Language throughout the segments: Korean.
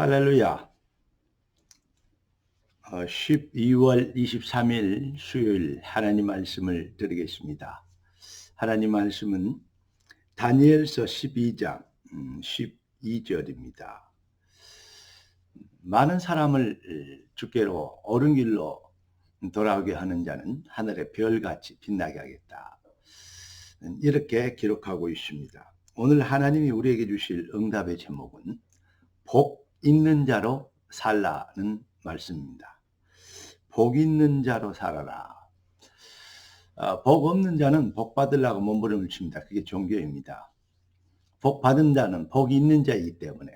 할렐루야. 어, 12월 23일 수요일 하나님 말씀을 드리겠습니다. 하나님 말씀은 다니엘서 12장 12절입니다. 음, 많은 사람을 주께로 옳은 길로 돌아오게 하는 자는 하늘의 별같이 빛나게 하겠다. 음, 이렇게 기록하고 있습니다. 오늘 하나님이 우리에게 주실 응답의 제목은 복 있는 자로 살라는 말씀입니다. 복 있는 자로 살아라. 아, 복 없는 자는 복 받으려고 몸부림을 칩니다. 그게 종교입니다. 복 받은 자는 복이 있는 자이기 때문에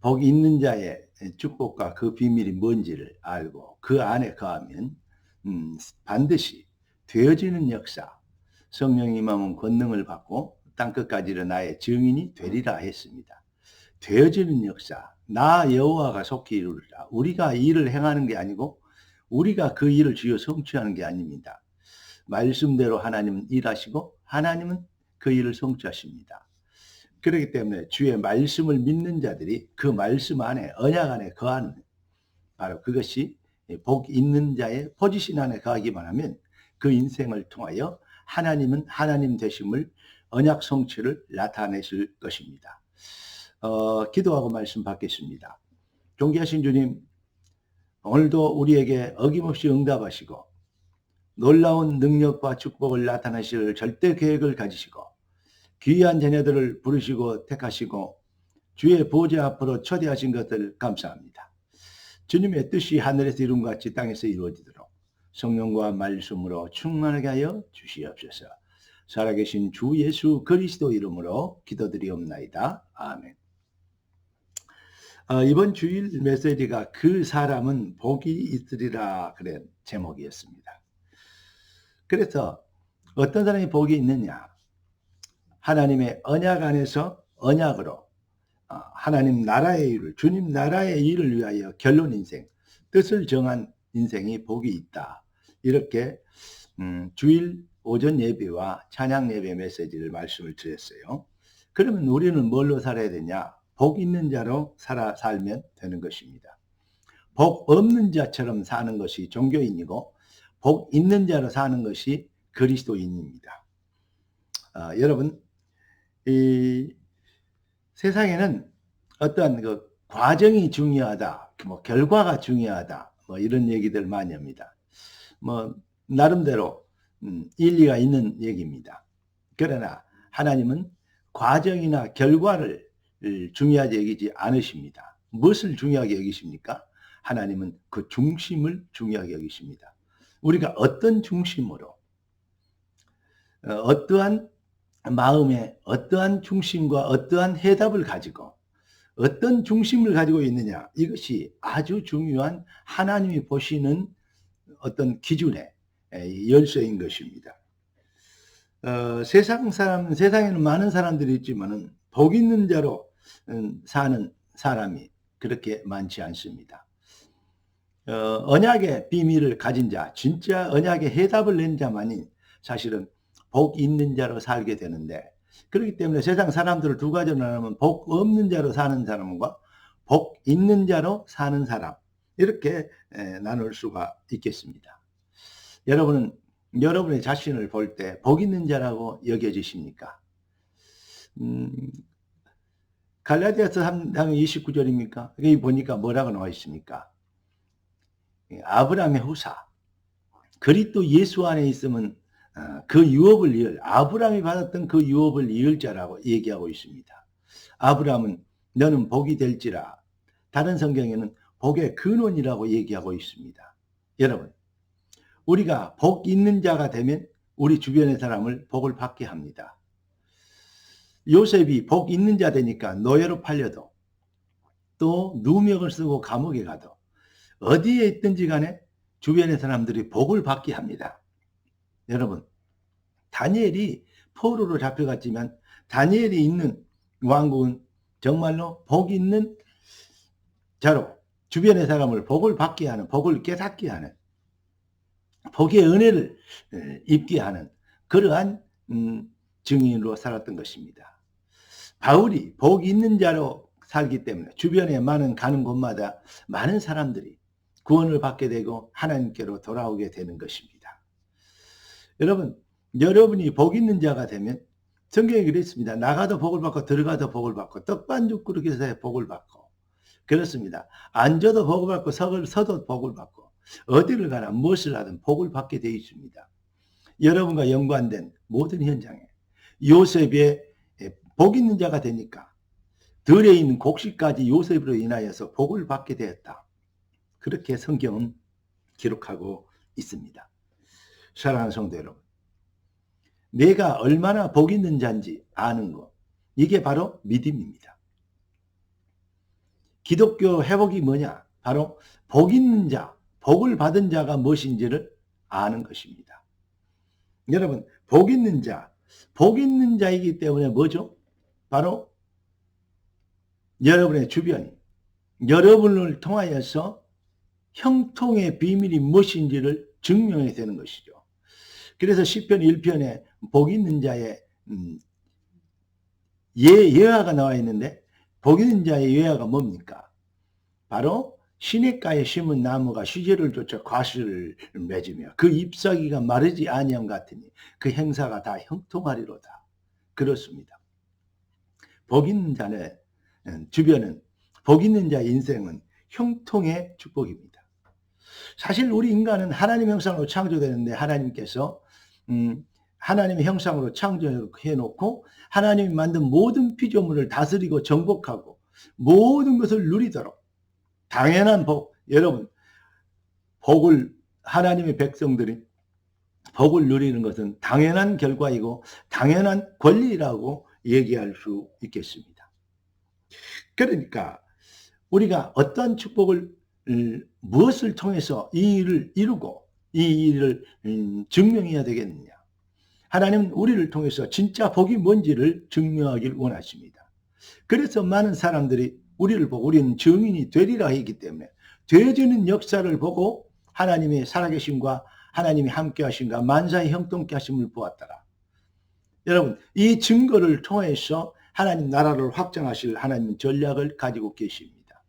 복 있는 자의 축복과 그 비밀이 뭔지를 알고 그 안에 거하면 음, 반드시 되어지는 역사 성령 임함은 권능을 받고 땅끝까지 는 나의 증인이 되리라 했습니다. 되어지는 역사 나 여호와가 속히 이루리라. 우리가 일을 행하는 게 아니고 우리가 그 일을 주여 성취하는 게 아닙니다. 말씀대로 하나님은 일하시고 하나님은 그 일을 성취하십니다. 그렇기 때문에 주의 말씀을 믿는 자들이 그 말씀 안에 언약 안에 거하는 바로 그것이 복 있는 자의 포지션 안에 거하기만 하면 그 인생을 통하여 하나님은 하나님 되심을 언약 성취를 나타내실 것입니다. 어, 기도하고 말씀 받겠습니다. 존귀하신 주님, 오늘도 우리에게 어김없이 응답하시고 놀라운 능력과 축복을 나타내실 절대 계획을 가지시고 귀한 자녀들을 부르시고 택하시고 주의 보좌 앞으로 초대하신 것을 감사합니다. 주님의 뜻이 하늘에서 이룬 같이 땅에서 이루어지도록 성령과 말씀으로 충만하게 하여 주시옵소서. 살아계신 주 예수 그리스도 이름으로 기도드리옵나이다. 아멘. 어, 이번 주일 메시지가 그 사람은 복이 있으리라 그런 제목이었습니다. 그래서 어떤 사람이 복이 있느냐? 하나님의 언약 안에서 언약으로 어, 하나님 나라의 일을 주님 나라의 일을 위하여 결론 인생 뜻을 정한 인생이 복이 있다. 이렇게 음, 주일 오전 예배와 찬양 예배 메시지를 말씀을 드렸어요. 그러면 우리는 뭘로 살아야 되냐? 복 있는 자로 살아 살면 되는 것입니다. 복 없는 자처럼 사는 것이 종교인이고 복 있는 자로 사는 것이 그리스도인입니다. 아, 여러분 이 세상에는 어떤 그 과정이 중요하다, 뭐 결과가 중요하다, 뭐 이런 얘기들 많이 합니다. 뭐 나름대로 음, 일리가 있는 얘기입니다. 그러나 하나님은 과정이나 결과를 중요하게 여기지 않으십니다. 무엇을 중요하게 여기십니까? 하나님은 그 중심을 중요하게 여기십니다. 우리가 어떤 중심으로 어, 어떠한 마음에 어떠한 중심과 어떠한 해답을 가지고 어떤 중심을 가지고 있느냐 이것이 아주 중요한 하나님이 보시는 어떤 기준의 열쇠인 것입니다. 어, 세상 사람 세상에는 많은 사람들이 있지만은 복 있는 자로 음, 사는 사람이 그렇게 많지 않습니다. 어, 언약의 비밀을 가진 자, 진짜 언약의 해답을 낸 자만이 사실은 복 있는 자로 살게 되는데 그렇기 때문에 세상 사람들을 두 가지로 나누면 복 없는 자로 사는 사람과 복 있는 자로 사는 사람 이렇게 나눌 수가 있겠습니다. 여러분은 여러분의 자신을 볼 때 복 있는 자라고 여겨지십니까? 음, 갈라디아서 3장 29절입니까? 여기 보니까 뭐라고 나와 있습니까? 아브라함의 후사. 그리스도 예수 안에 있으면 어, 그 유업을 이을 아브라함이 받았던 그 유업을 이을 자라고 얘기하고 있습니다. 아브라함은 너는 복이 될지라 다른 성경에는 복의 근원이라고 얘기하고 있습니다. 여러분 우리가 복 있는 자가 되면 우리 주변의 사람을 복을 받게 합니다. 요셉이 복 있는 자 되니까 노예로 팔려도 또 누명을 쓰고 감옥에 가도 어디에 있든지 간에 주변의 사람들이 복을 받게 합니다. 여러분, 다니엘이 포로로 잡혀갔지만 다니엘이 있는 왕국은 정말로 복 있는 자로 주변의 사람을 복을 받게 하는, 복을 깨닫게 하는, 복의 은혜를 입게 하는 그러한 음, 증인으로 살았던 것입니다. 바울이 복 있는 자로 살기 때문에 주변에 많은 가는 곳마다 많은 사람들이 구원을 받게 되고 하나님께로 돌아오게 되는 것입니다. 여러분, 여러분이 복 있는 자가 되면 성경에 그랬습니다. 나가도 복을 받고 들어가도 복을 받고 떡반죽 그릇에서 복을 받고 그렇습니다. 앉아도 복을 받고 서도 복을 받고 어디를 가나 무엇을 하든 복을 받게 되어 있습니다. 여러분과 연관된 모든 현장에 요셉의 복 있는 자가 되니까 들에 있는 곡식까지 요셉으로 인하여서 복을 받게 되었다. 그렇게 성경은 기록하고 있습니다. 사랑하는 성도 여러분. 내가 얼마나 복 있는 자인지 아는 것. 이게 바로 믿음입니다. 기독교 회복이 뭐냐? 바로 복 있는 자, 복을 받은 자가 무엇인지를 아는 것입니다. 여러분, 복 있는 자, 복 있는 자이기 때문에 뭐죠? 바로 여러분의 주변이 여러분을 통하여서 형통의 비밀이 무엇인지를 증명해야 되는 것이죠. 그래서 시편 1편에 복 있는 자의 음, 예, 예화가 나와 있는데 복 있는 자의 예화가 뭡니까? 바로 시냇가에 심은 나무가 시제를 쫓아 과실을 맺으며 그 잎사귀가 마르지 아니함 같으니 그 행사가 다 형통하리로다. 그렇습니다. 복 있는 자는 음, 주변은 복 있는 자의 인생은 형통의 축복입니다. 사실 우리 인간은 하나님 형상으로 창조되는데 하나님께서 음, 하나님의 형상으로 창조해 놓고 하나님이 만든 모든 피조물을 다스리고 정복하고 모든 것을 누리도록 당연한 복 여러분 복을 하나님의 백성들이 복을 누리는 것은 당연한 결과이고 당연한 권리라고 얘기할 수 있겠습니다. 그러니까 우리가 어떤 축복을 음, 무엇을 통해서 이 일을 이루고 이 일을 음, 증명해야 되겠느냐. 하나님은 우리를 통해서 진짜 복이 뭔지를 증명하길 원하십니다. 그래서 많은 사람들이 우리를 보고 우리는 증인이 되리라 했기 때문에 되어지는 역사를 보고 하나님의 살아계심과 하나님이 함께 하신가 만사의 형통케 하심을 보았더라. 여러분 이 증거를 통해서 하나님 나라를 확장하실 하나님 전략을 가지고 계십니다.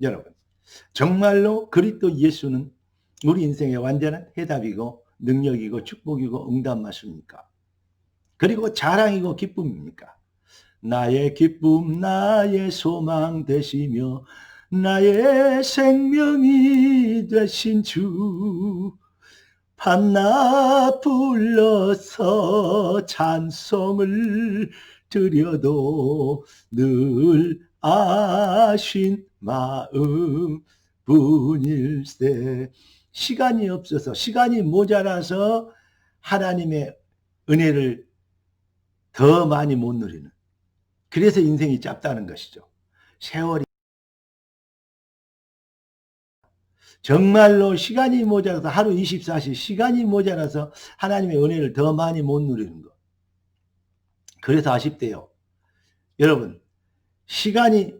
여러분 정말로 그리스도 예수는 우리 인생의 완전한 해답이고 능력이고 축복이고 응답 맞습니까? 그리고 자랑이고 기쁨입니까? 나의 기쁨 나의 소망 되시며 나의 생명이 되신 주 밤낮 불러서 찬송을 드려도 늘 아신 마음 분일세 시간이 없어서 시간이 모자라서 하나님의 은혜를 더 많이 못 누리는 그래서 인생이 짧다는 것이죠. 세월이 정말로 시간이 모자라서 하루 24시 시간이 모자라서 하나님의 은혜를 더 많이 못 누리는 것. 그래서 아쉽대요. 여러분 시간이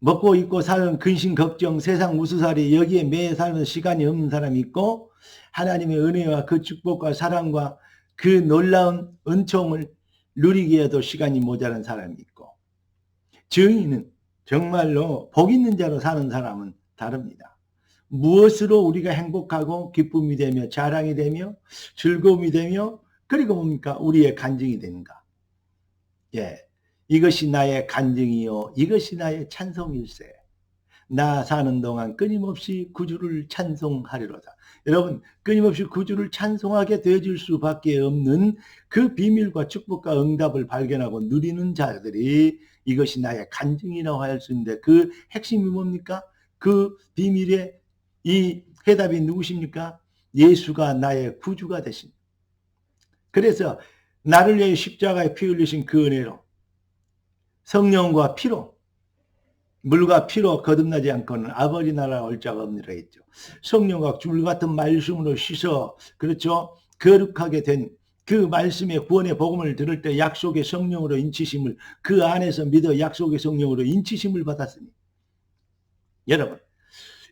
먹고 입고 사는 근심 걱정 세상 무수살이 여기에 매여 살면 시간이 없는 사람이 있고 하나님의 은혜와 그 축복과 사랑과 그 놀라운 은총을 누리기에도 시간이 모자란 사람이 있고 증인은 정말로 복 있는 자로 사는 사람은 다릅니다. 무엇으로 우리가 행복하고 기쁨이 되며 자랑이 되며 즐거움이 되며 그리고 뭡니까? 우리의 간증이 되는가? 예, 이것이 나의 간증이요. 이것이 나의 찬송일세. 나 사는 동안 끊임없이 구주를 찬송하리로다. 여러분 끊임없이 구주를 찬송하게 되어질 수밖에 없는 그 비밀과 축복과 응답을 발견하고 누리는 자들이 이것이 나의 간증이라고 할 수 있는데 그 핵심이 뭡니까? 그 비밀의 이 해답이 누구십니까? 예수가 나의 구주가 되신 그래서 나를 위해 십자가에 피 흘리신 그 은혜로 성령과 피로 물과 피로 거듭나지 않고는 아버지 나라 올 자가 없느라 했죠. 성령과 줄 같은 말씀으로 씻어 그렇죠. 거룩하게 된 그 말씀의 구원의 복음을 들을 때 약속의 성령으로 인치심을 그 안에서 믿어 약속의 성령으로 인치심을 받았으니 여러분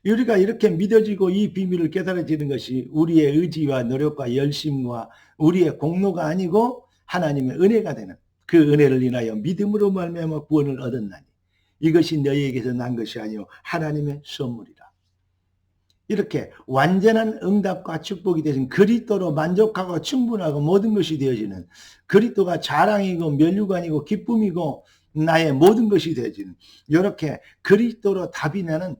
우리가 이렇게 믿어지고 이 비밀을 깨달아지는 것이 우리의 의지와 노력과 열심과 우리의 공로가 아니고 하나님의 은혜가 되는 그 은혜를 인하여 믿음으로 말미암아 구원을 얻었나니 이것이 너희에게서 난 것이 아니요 하나님의 선물이라. 이렇게 완전한 응답과 축복이 되신 그리스도로 만족하고 충분하고 모든 것이 되어지는 그리스도가 자랑이고 면류관이고 기쁨이고 나의 모든 것이 되어지는 이렇게 그리스도로 답이 나는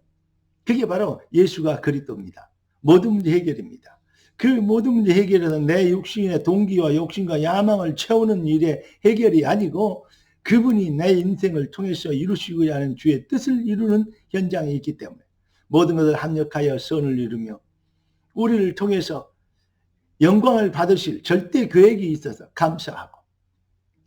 그게 바로 예수가 그리스도입니다. 모든 문제 해결입니다. 그 모든 문제 해결에서 내 육신의 동기와 욕심과 야망을 채우는 일의 해결이 아니고 그분이 내 인생을 통해서 이루시고자 하는 주의 뜻을 이루는 현장에 있기 때문에 모든 것을 합력하여 선을 이루며 우리를 통해서 영광을 받으실 절대 계획이 있어서 감사하고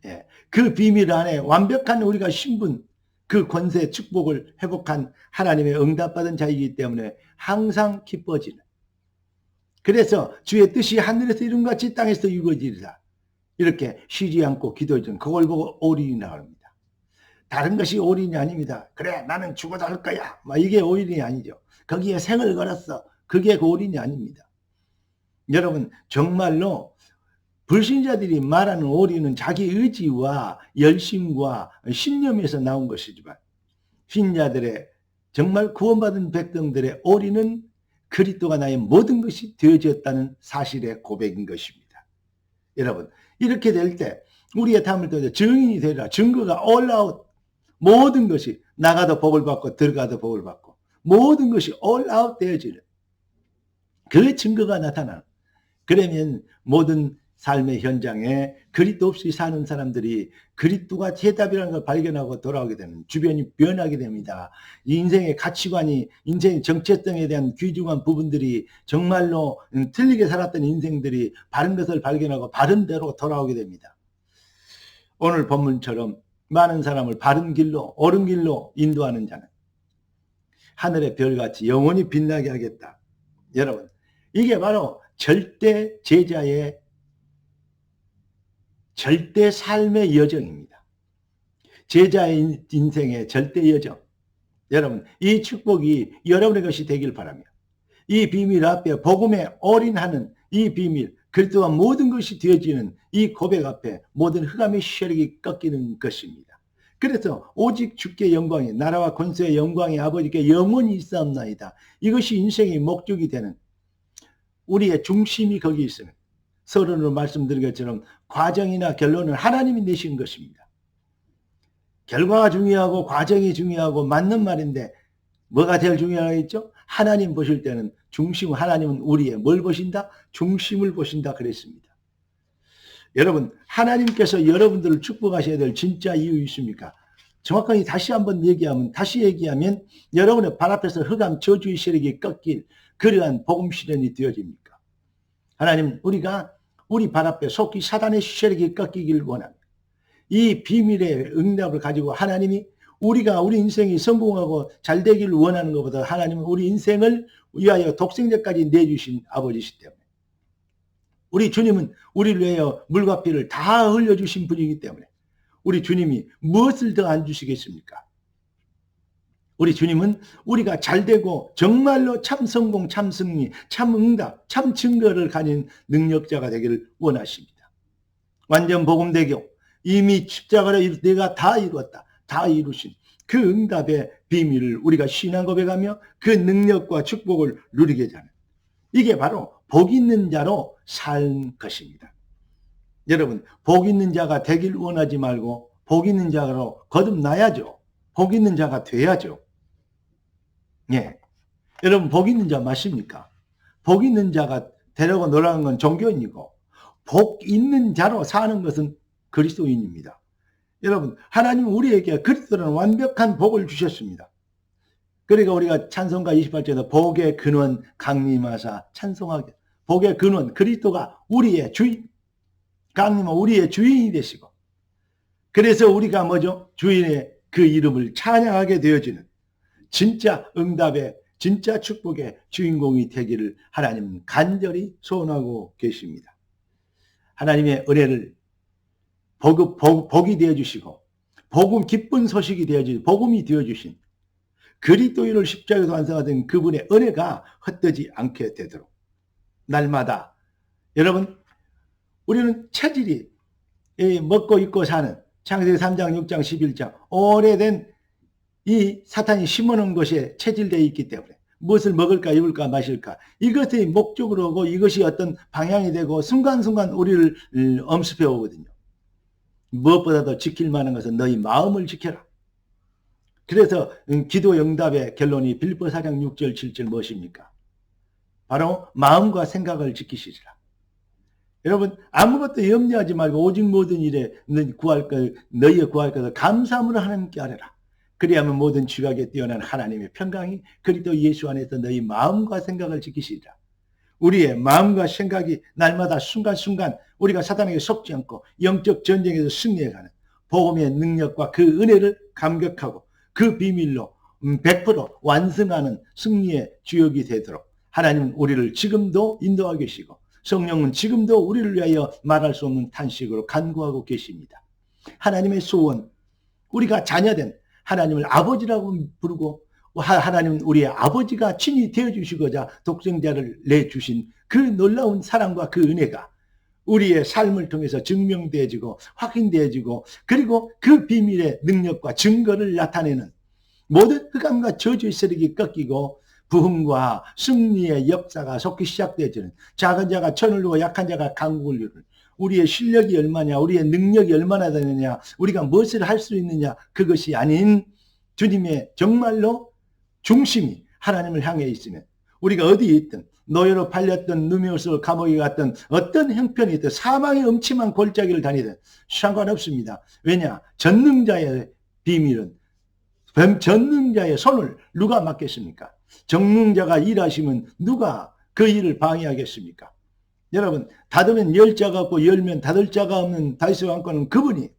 예, 그 비밀 안에 완벽한 우리가 신분 그 권세 축복을 회복한 하나님의 응답받은 자이기 때문에 항상 기뻐지는 그래서 주의 뜻이 하늘에서 이룬 같이 땅에서 이루어지리라 이렇게 쉬지 않고 기도해 준 그걸 보고 올인이 나옵니다. 다른 것이 올인이 아닙니다. 그래 나는 죽어도 할 거야. 막 이게 올인이 아니죠. 거기에 생을 걸었어. 그게 그 올인이 아닙니다. 여러분 정말로 불신자들이 말하는 올인은 자기 의지와 열심과 신념에서 나온 것이지만 신자들의 정말 구원받은 백성들의 올인은 그리스도가 나의 모든 것이 되어졌다는 사실의 고백인 것입니다. 여러분 이렇게 될 때 우리의 담을 떠 증인이 되리라 증거가 올라웃 모든 것이 나가도 복을 받고 들어가도 복을 받고 모든 것이 올아웃 되어지는 그 증거가 나타나는 그러면 모든 삶의 현장에 그리스도 없이 사는 사람들이 그리스도가 해답이라는 걸 발견하고 돌아오게 되는 주변이 변하게 됩니다. 인생의 가치관이 인생의 정체성에 대한 귀중한 부분들이 정말로 틀리게 살았던 인생들이 바른 것을 발견하고 바른 대로 돌아오게 됩니다. 오늘 본문처럼 많은 사람을 바른 길로 옳은 길로 인도하는 자는 하늘의 별같이 영원히 빛나게 하겠다. 여러분 이게 바로 절대 제자의 절대 삶의 여정입니다. 제자의 인생의 절대 여정. 여러분 이 축복이 여러분의 것이 되길 바라며 이 비밀 앞에 복음에 올인하는 이 비밀 그리스도와 모든 것이 되어지는 이 고백 앞에 모든 흑암의 세력이 꺾이는 것입니다. 그래서 오직 주께 영광이 나라와 권세의 영광이 아버지께 영원히 있사옵나이다. 이것이 인생의 목적이 되는 우리의 중심이 거기 있으면 서론으로 말씀드린 것처럼 과정이나 결론은 하나님이 내신 것입니다. 결과가 중요하고 과정이 중요하고 맞는 말인데 뭐가 제일 중요하겠죠? 하나님 보실 때는 중심, 하나님은 우리의 뭘 보신다? 중심을 보신다 그랬습니다. 여러분, 하나님께서 여러분들을 축복하셔야 될 진짜 이유 있습니까? 정확하게 다시 한번 얘기하면, 다시 얘기하면 여러분의 발 앞에서 흑암 저주의 세력이 꺾일 그러한 복음 실현이 되어집니까? 하나님, 우리가 우리 발 앞에 속히 사단의 세력이 꺾이길 원합니다. 이 비밀의 응답을 가지고 하나님이 우리가 우리 인생이 성공하고 잘 되기를 원하는 것보다 하나님은 우리 인생을 위하여 독생자까지 내주신 아버지시 때문에 우리 주님은 우리를 위하여 물과 피를 다 흘려주신 분이기 때문에 우리 주님이 무엇을 더 안 주시겠습니까? 우리 주님은 우리가 잘 되고 정말로 참 성공, 참 승리, 참 응답, 참 증거를 가진 능력자가 되기를 원하십니다. 완전 복음대교 이미 십자가를 내가 다 이루었다. 다 이루신 그 응답의 비밀을 우리가 신앙 고백하며 그 능력과 축복을 누리게 하는 이게 바로 복 있는 자로 살 것입니다. 여러분 복 있는 자가 되길 원하지 말고 복 있는 자로 거듭나야죠. 복 있는 자가 돼야죠. 예. 여러분 복 있는 자 맞습니까? 복 있는 자가 되려고 노력하는 건 종교인이고 복 있는 자로 사는 것은 그리스도인입니다. 여러분 하나님은 우리에게 그리스도는 완벽한 복을 주셨습니다. 그러니까 우리가 찬송가 28절에서 복의 근원 강림하사 찬송하게 복의 근원 그리스도가 우리의 주인 강림은 우리의 주인이 되시고 그래서 우리가 뭐죠? 주인의 그 이름을 찬양하게 되어지는 진짜 응답의 진짜 축복의 주인공이 되기를 하나님은 간절히 소원하고 계십니다. 하나님의 은혜를 복, 복, 복이 되어주시고 복음 기쁜 소식이 되어주신 복음이 되어주신 그리스도인을 십자가에서 완성하던 그분의 은혜가 헛되지 않게 되도록 날마다 여러분 우리는 체질이 먹고 입고 사는 창세기 3장, 6장, 11장 오래된 이 사탄이 심어놓은 것에 체질되어 있기 때문에 무엇을 먹을까 입을까 마실까 이것이 목적으로 오고 이것이 어떤 방향이 되고 순간순간 우리를 음, 엄습해 오거든요. 무엇보다도 지킬 만한 것은 너희 마음을 지켜라. 그래서 음, 기도 응답의 결론이 빌보 사장 6절 7절 무엇입니까? 바로 마음과 생각을 지키시리라. 여러분 아무것도 염려하지 말고 오직 모든 일에 구할 것 너희의 구할 것을 감사함으로 하나님께 아뢰라. 그리하면 모든 지각에 뛰어난 하나님의 평강이 그리도 예수 안에서 너희 마음과 생각을 지키시리라. 우리의 마음과 생각이 날마다 순간순간 우리가 사단에게 속지 않고 영적 전쟁에서 승리해가는 복음의 능력과 그 은혜를 감격하고 그 비밀로 100% 음, 완성하는 승리의 주역이 되도록 하나님은 우리를 지금도 인도하고 계시고 성령은 지금도 우리를 위하여 말할 수 없는 탄식으로 간구하고 계십니다. 하나님의 소원, 우리가 자녀된 하나님을 아버지라고 부르고 하나님은 우리의 아버지가 친히 되어주시고자 독생자를 내주신 그 놀라운 사랑과 그 은혜가 우리의 삶을 통해서 증명되어지고 확인되어지고 그리고 그 비밀의 능력과 증거를 나타내는 모든 흑암과 저주의 세력이 꺾이고 부흥과 승리의 역사가 속히 시작되어지는 작은 자가 천을 누고 약한 자가 강국을 이루는 우리의 실력이 얼마냐 우리의 능력이 얼마나 되느냐 우리가 무엇을 할 수 있느냐 그것이 아닌 주님의 정말로 중심이 하나님을 향해 있으면 우리가 어디에 있든 노예로 팔렸던 누메우스 감옥에 갔던 어떤 형편이 있든 사망의 음침한 골짜기를 다니든 상관없습니다. 왜냐? 전능자의 비밀은 전능자의 손을 누가 맡겠습니까? 전능자가 일하시면 누가 그 일을 방해하겠습니까? 여러분 닫으면 열 자가 없고 열면 닫을 자가 없는 다윗의 왕권은 그분이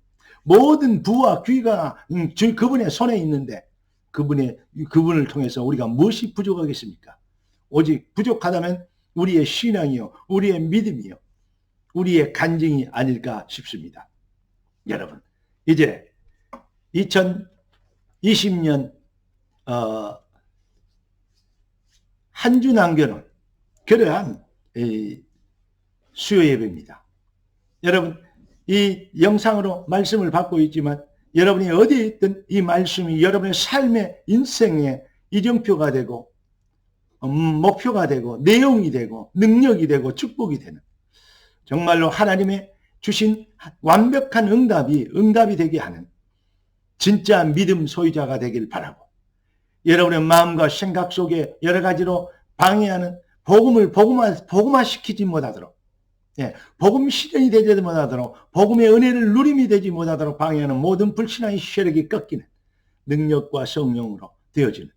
모든 부와 귀가 음, 그분의 손에 있는데 그분의 그분을 통해서 우리가 무엇이 부족하겠습니까? 오직 부족하다면 우리의 신앙이요, 우리의 믿음이요, 우리의 간증이 아닐까 싶습니다. 여러분, 이제 2020년 어, 한주 남겨놓은 그러한 수요 예배입니다. 여러분, 이 영상으로 말씀을 받고 있지만 여러분이 어디에 있든 이 말씀이 여러분의 삶의 인생의 이정표가 되고 음, 목표가 되고 내용이 되고 능력이 되고 축복이 되는 정말로 하나님의 주신 완벽한 응답이 응답이 되게 하는 진짜 믿음 소유자가 되길 바라고 여러분의 마음과 생각 속에 여러 가지로 방해하는 복음을 복음화, 복음화시키지 못하도록 예, 복음 실현이 되지 못하도록 복음의 은혜를 누림이 되지 못하도록 방해하는 모든 불신앙의 세력이 꺾이는 능력과 성령으로 되어지는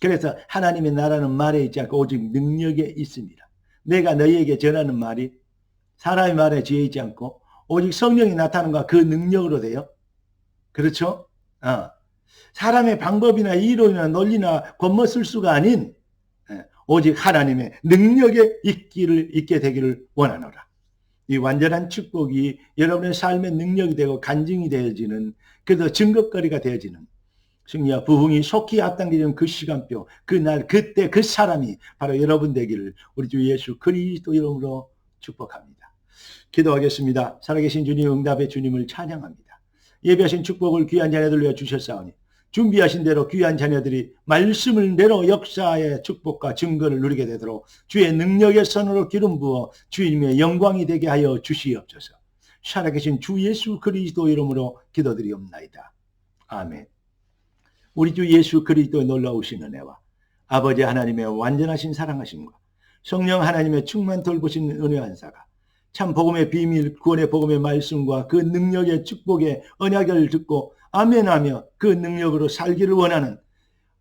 그래서 하나님의 나라는 말에 있지 않고 오직 능력에 있습니다. 내가 너희에게 전하는 말이 사람의 말에 지어 있지 않고 오직 성령이 나타나는 것그 능력으로 돼요. 그렇죠? 어. 사람의 방법이나 이론이나 논리나 겉멋을 수가 아닌 예, 오직 하나님의 능력에 있기를 있게 되기를 원하노라. 이 완전한 축복이 여러분의 삶의 능력이 되고 간증이 되어지는 그래서 증거거리가 되어지는 승리와 부흥이 속히 앞당기는 그 시간표 그날 그때 그 사람이 바로 여러분 되기를 우리 주 예수 그리스도 이름으로 축복합니다. 기도하겠습니다. 살아계신 주님 응답의 주님을 찬양합니다. 예배하신 축복을 귀한 자녀들 위해 주셨사오니 준비하신 대로 귀한 자녀들이 말씀을 내로 역사의 축복과 증거를 누리게 되도록 주의 능력의 선으로 기름 부어 주님의 영광이 되게 하여 주시옵소서. 살아계신 주 예수 그리스도 이름으로 기도드리옵나이다. 아멘. 우리 주 예수 그리스도의 놀라우신 은혜와 아버지 하나님의 완전하신 사랑하심과 성령 하나님의 충만 돌보신 은혜 한사가 참 복음의 비밀 구원의 복음의 말씀과 그 능력의 축복의 언약을 듣고 아멘하며 그 능력으로 살기를 원하는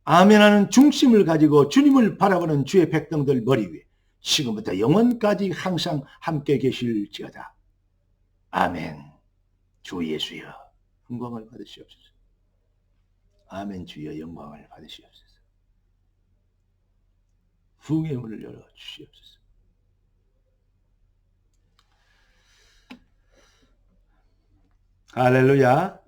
아멘하는 중심을 가지고 주님을 바라보는 주의 백성들 머리 위에 지금부터 영원까지 항상 함께 계실지어다. 아멘. 주 예수여 영광을 받으시옵소서. 아멘 주여 영광을 받으시옵소서. 부흥의 문을 열어 주시옵소서. 할렐루야.